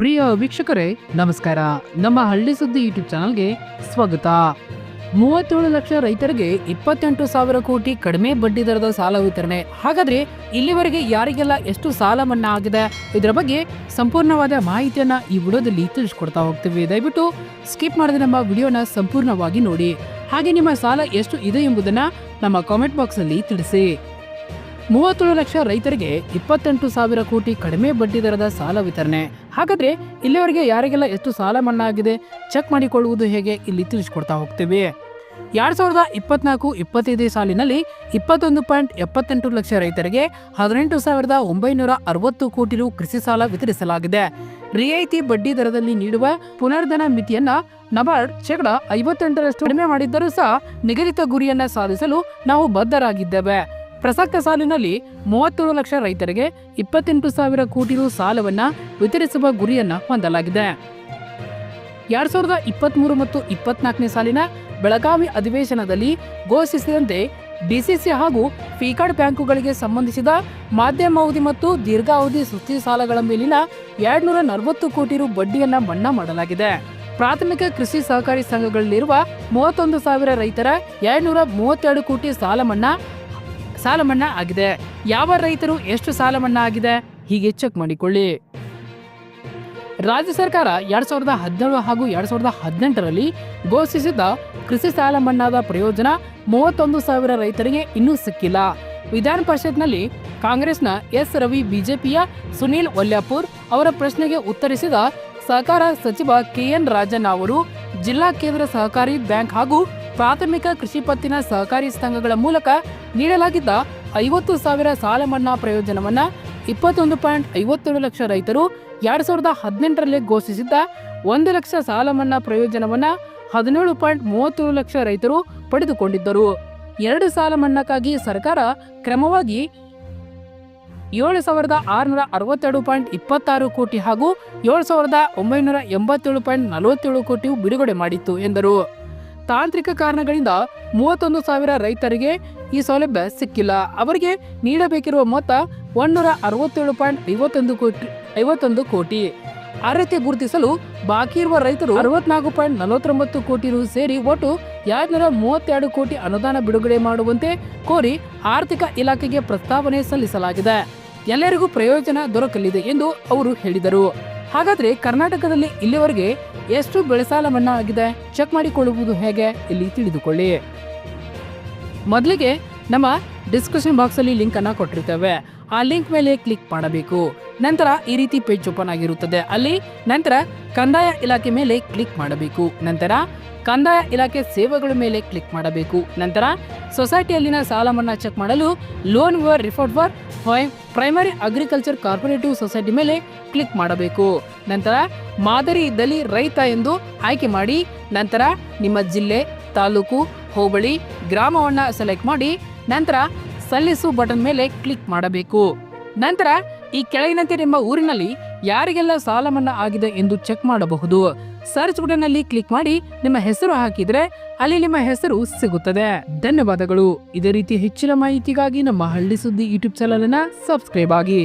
ಪ್ರಿಯ ವೀಕ್ಷಕರೇ, ನಮಸ್ಕಾರ. ನಮ್ಮ ಹಳ್ಳಿ ಸುದ್ದಿ ಯೂಟ್ಯೂಬ್ ಚಾನಲ್ಗೆ ಸ್ವಾಗತ. ಮೂವತ್ತೇಳು ಲಕ್ಷ ರೈತರಿಗೆ ಇಪ್ಪತ್ತೆಂಟು ಸಾವಿರ ಕೋಟಿ ಕಡಿಮೆ ಬಡ್ಡಿ ದರದ ಸಾಲ ವಿತರಣೆ. ಹಾಗಾದ್ರೆ ಇಲ್ಲಿವರೆಗೆ ಯಾರಿಗೆಲ್ಲ ಎಷ್ಟು ಸಾಲ ಮನ್ನಾ ಆಗಿದೆ? ಇದರ ಬಗ್ಗೆ ಸಂಪೂರ್ಣವಾದ ಮಾಹಿತಿಯನ್ನ ಈ ವಿಡಿಯೋದಲ್ಲಿ ತಿಳಿಸ್ಕೊಡ್ತಾ ಹೋಗ್ತೀವಿ. ದಯವಿಟ್ಟು ಸ್ಕಿಪ್ ಮಾಡದೆ ನಮ್ಮ ವಿಡಿಯೋನ ಸಂಪೂರ್ಣವಾಗಿ ನೋಡಿ. ಹಾಗೆ ನಿಮ್ಮ ಸಾಲ ಎಷ್ಟು ಇದೆ ಎಂಬುದನ್ನ ನಮ್ಮ ಕಾಮೆಂಟ್ ಬಾಕ್ಸ್ ಅಲ್ಲಿ ತಿಳಿಸಿ. ಮೂವತ್ತೇಳು ಲಕ್ಷ ರೈತರಿಗೆ ಇಪ್ಪತ್ತೆಂಟು ಸಾವಿರ ಕೋಟಿ ಕಡಿಮೆ ಬಡ್ಡಿ ದರದ ಸಾಲ ವಿತರಣೆ. ಹಾಗಾದ್ರೆ ಇಲ್ಲಿವರೆಗೆ ಯಾರಿಗೆಲ್ಲ ಎಷ್ಟು ಸಾಲ ಮನ್ನಾ ಆಗಿದೆ ಚೆಕ್ ಮಾಡಿಕೊಳ್ಳುವುದು ಹೇಗೆ ಇಲ್ಲಿ ತಿಳಿಸಿಕೊಡ್ತಾ ಹೋಗ್ತೇವೆ. ಎರಡ್ ಸಾವಿರದ ಇಪ್ಪತ್ನಾಲ್ಕು ಇಪ್ಪತ್ತೈದು ಸಾಲಿನಲ್ಲಿ ಇಪ್ಪತ್ತೊಂದು ಪಾಯಿಂಟ್ ಎಪ್ಪತ್ತೆಂಟು ಲಕ್ಷ ರೈತರಿಗೆ ಹದಿನೆಂಟು ಸಾವಿರದ ಒಂಬೈನೂರ ಅರವತ್ತು ಕೋಟಿ ರು ಕೃಷಿ ಸಾಲ ವಿತರಿಸಲಾಗಿದೆ. ರಿಯಾಯಿತಿ ಬಡ್ಡಿ ದರದಲ್ಲಿ ನೀಡುವ ಪುನರ್ಧನ ಮಿತಿಯನ್ನ ನಬಾರ್ಡ್ ಶೇಕಡ ಐವತ್ತೆಂಟರಷ್ಟು ಕಡಿಮೆ ಮಾಡಿದ್ದರೂ ಸಹ ನಿಗದಿತ ಗುರಿಯನ್ನ ಸಾಧಿಸಲು ನಾವು ಬದ್ಧರಾಗಿದ್ದೇವೆ. ಪ್ರಸಕ್ತ ಸಾಲಿನಲ್ಲಿ ಮೂವತ್ತೇಳು ಲಕ್ಷ ರೈತರಿಗೆ ಇಪ್ಪತ್ತೆಂಟು ಸಾವಿರ ಕೋಟಿ ರು ಸಾಲವನ್ನು ವಿತರಿಸುವ ಗುರಿಯನ್ನ ಹೊಂದಲಾಗಿದೆ. ಎರಡ್ ಸಾವಿರದ ಇಪ್ಪತ್ಮೂರು ಮತ್ತು ಇಪ್ಪತ್ನಾಲ್ಕನೇ ಸಾಲಿನ ಬೆಳಗಾವಿ ಅಧಿವೇಶನದಲ್ಲಿ ಘೋಷಿಸಿದಂತೆ ಡಿಸಿಸಿ ಹಾಗೂ ಫೀಕಾರ್ಡ್ ಬ್ಯಾಂಕುಗಳಿಗೆ ಸಂಬಂಧಿಸಿದ ಮಾಧ್ಯಮಾವಧಿ ಮತ್ತು ದೀರ್ಘಾವಧಿ ಸುಸ್ತಿ ಸಾಲಗಳ ಮೇಲಿನ ಎರಡ್ನೂರ ನಲವತ್ತು ಕೋಟಿ ರು ಬಡ್ಡಿಯನ್ನು ಮನ್ನಾ ಮಾಡಲಾಗಿದೆ. ಪ್ರಾಥಮಿಕ ಕೃಷಿ ಸಹಕಾರಿ ಸಂಘಗಳಲ್ಲಿರುವ ಮೂವತ್ತೊಂದು ಸಾವಿರ ರೈತರ ಎರಡ್ನೂರ ಮೂವತ್ತೆರಡು ಕೋಟಿ ಸಾಲ ಮನ್ನಾ ಸಾಲ ಮನ್ನಾ ಆಗಿದೆ ಯಾವ ರೈತರು ಎಷ್ಟು ಸಾಲ ಮನ್ನಾ ಆಗಿದೆ ಹೀಗೆ ಚೆಕ್ ಮಾಡಿಕೊಳ್ಳಿ. ರಾಜ್ಯ ಸರ್ಕಾರ ಎರಡ್ ಸಾವಿರದ ಹದಿನೇಳು ಹಾಗೂ ಎರಡ್ ಸಾವಿರದ ಹದಿನೆಂಟರಲ್ಲಿ ಘೋಷಿಸಿದ್ದ ಕೃಷಿ ಸಾಲ ಮನ್ನಾದ ಪ್ರಯೋಜನ ಮೂವತ್ತೊಂದು ಸಾವಿರ ರೈತರಿಗೆ ಇನ್ನೂ ಸಿಕ್ಕಿಲ್ಲ. ವಿಧಾನ ಪರಿಷತ್ನಲ್ಲಿ ಕಾಂಗ್ರೆಸ್ನ ಎಸ್ ರವಿ, ಬಿಜೆಪಿಯ ಸುನೀಲ್ ಒಲ್ಯಾಪುರ್ ಅವರ ಪ್ರಶ್ನೆಗೆ ಉತ್ತರಿಸಿದ ಸಹಕಾರ ಸಚಿವ ಕೆಎನ್ ರಾಜಣ್ಣ ಅವರು, ಜಿಲ್ಲಾ ಕೇಂದ್ರ ಸಹಕಾರಿ ಬ್ಯಾಂಕ್ ಹಾಗೂ ಪ್ರಾಥಮಿಕ ಕೃಷಿ ಪತ್ತಿನ ಸಹಕಾರಿ ಸಂಘಗಳ ಮೂಲಕ ನೀಡಲಾಗಿದ್ದ ಐವತ್ತು ಸಾವಿರ ಸಾಲ ಮನ್ನಾ ಪ್ರಯೋಜನವನ್ನ ಇಪ್ಪತ್ತೊಂದು ಪಾಯಿಂಟ್ ಐವತ್ತೇಳು ಲಕ್ಷ ರೈತರು ಎರಡ್ ಸಾವಿರದ ಹದಿನೆಂಟರಲ್ಲಿ ಘೋಷಿಸಿದ್ದ ಒಂದು ಲಕ್ಷ ಸಾಲ ಮನ್ನಾ ಪ್ರಯೋಜನವನ್ನ ಹದಿನೇಳು ಪಾಯಿಂಟ್ ಮೂವತ್ತೇಳು ಲಕ್ಷ ರೈತರು ಪಡೆದುಕೊಂಡಿದ್ದರು. ಎರಡು ಸಾಲ ಮನ್ನಾಕ್ಕಾಗಿ ಸರ್ಕಾರ ಕ್ರಮವಾಗಿ ಏಳು ಸಾವಿರದ ಆರುನೂರ ಅರವತ್ತೆರಡು ಪಾಯಿಂಟ್ ಇಪ್ಪತ್ತಾರು ಕೋಟಿ ಹಾಗೂ ಏಳು ಸಾವಿರದ ಒಂಬೈನೂರ ಎಂಬತ್ತೇಳು ಪಾಯಿಂಟ್ ನಲವತ್ತೇಳು ಕೋಟಿ ಬಿಡುಗಡೆ ಮಾಡಿತ್ತು ಎಂದರು. ತಾಂತ್ರಿಕ ಕಾರಣಗಳಿಂದ ಮೂವತ್ತೊಂದು ಸಾವಿರ ರೈತರಿಗೆ ಈ ಸೌಲಭ್ಯ ಸಿಕ್ಕಿಲ್ಲ. ಅವರಿಗೆ ನೀಡಬೇಕಿರುವ ಮೊತ್ತ ಒಂದೂರ ಅರವತ್ತೇಳು ಪಾಯಿಂಟ್ ಐವತ್ತೊಂದು ಕೋಟಿ ಐವತ್ತೊಂದು ಕೋಟಿ. ಅರ್ಹತೆ ಗುರುತಿಸಲು ಬಾಕಿ ಇರುವ ರೈತರು ಅರವತ್ನಾಲ್ಕು ಪಾಯಿಂಟ್ ನಲವತ್ತೊಂಬತ್ತು ಕೋಟಿ ರು ಸೇರಿ ಒಟ್ಟು ಎರಡ್ನೂರ ಮೂವತ್ತೆರಡು ಕೋಟಿ ಅನುದಾನ ಬಿಡುಗಡೆ ಮಾಡುವಂತೆ ಕೋರಿ ಆರ್ಥಿಕ ಇಲಾಖೆಗೆ ಪ್ರಸ್ತಾವನೆ ಸಲ್ಲಿಸಲಾಗಿದೆ. ಎಲ್ಲರಿಗೂ ಪ್ರಯೋಜನ ದೊರಕಲಿದೆ ಎಂದು ಅವರು ಹೇಳಿದರು. ಹಾಗಾದ್ರೆ ಕರ್ನಾಟಕದಲ್ಲಿ ಇಲ್ಲಿವರೆಗೆ ಎಷ್ಟು ಬೆಳೆ ಸಾಲ ಮನ್ನಾ ಆಗಿದೆ ಚೆಕ್ ಮಾಡಿಕೊಳ್ಳುವುದು ಹೇಗೆ? ಇಲ್ಲಿ ತಿಳಿದುಕೊಳ್ಳಿ. ಮೊದಲಿಗೆ ನಮ್ಮ ಡಿಸ್ಕ್ರಿಪ್ಷನ್ ಬಾಕ್ಸ್ ಅಲ್ಲಿ ಲಿಂಕ್ ಅನ್ನ ಕೊಟ್ಟಿರ್ತೇವೆ. ಆ ಲಿಂಕ್ ಮೇಲೆ ಕ್ಲಿಕ್ ಮಾಡಬೇಕು. ನಂತರ ಈ ರೀತಿ ಪೇಜ್ ಓಪನ್ ಆಗಿರುತ್ತದೆ. ಅಲ್ಲಿ ನಂತರ ಕಂದಾಯ ಇಲಾಖೆ ಮೇಲೆ ಕ್ಲಿಕ್ ಮಾಡಬೇಕು. ನಂತರ ಕಂದಾಯ ಇಲಾಖೆ ಸೇವೆಗಳ ಮೇಲೆ ಕ್ಲಿಕ್ ಮಾಡಬೇಕು. ನಂತರ ಸೊಸೈಟಿಯಲ್ಲಿನ ಸಾಲ ಮನ್ನಾ ಚೆಕ್ ಮಾಡಲು loan var report for primary agriculture cooperative society ಮೇಲೆ ಕ್ಲಿಕ್ ಮಾಡಬೇಕು. ನಂತರ ಮಾದರಿ ಇದ್ದಲ್ಲಿ ರೈತ ಎಂದು ಆಯ್ಕೆ ಮಾಡಿ, ನಂತರ ನಿಮ್ಮ ಜಿಲ್ಲೆ, ತಾಲೂಕು ಹೋಬಳಿ ಗ್ರಾಮವನ್ನ ಸೆಲೆಕ್ಟ್ ಮಾಡಿ ನಂತರ ಸಲ್ಲಿಸು ಬಟನ್ ಮೇಲೆ ಕ್ಲಿಕ್ ಮಾಡಬೇಕು. ನಂತರ ಈ ಕೆಳಗಿನಂತೆ ನಿಮ್ಮ ಊರಿನಲ್ಲಿ ಯಾರಿಗೆಲ್ಲ ಸಾಲ ಮನ್ನಾ ಆಗಿದೆ ಎಂದು ಚೆಕ್ ಮಾಡಬಹುದು. ಸರ್ಚ್ ಬಟನ್ ಅಲ್ಲಿ ಕ್ಲಿಕ್ ಮಾಡಿ ನಿಮ್ಮ ಹೆಸರು ಹಾಕಿದ್ರೆ ಅಲ್ಲಿ ನಿಮ್ಮ ಹೆಸರು ಸಿಗುತ್ತದೆ. ಧನ್ಯವಾದಗಳು. ಇದೇ ರೀತಿ ಹೆಚ್ಚಿನ ಮಾಹಿತಿಗಾಗಿ ನಮ್ಮ ಹಳ್ಳಿ ಸುದ್ದಿ ಯೂಟ್ಯೂಬ್ ಚಾನಲ್ ಅನ್ನ ಸಬ್ಸ್ಕ್ರೈಬ್ ಆಗಿ.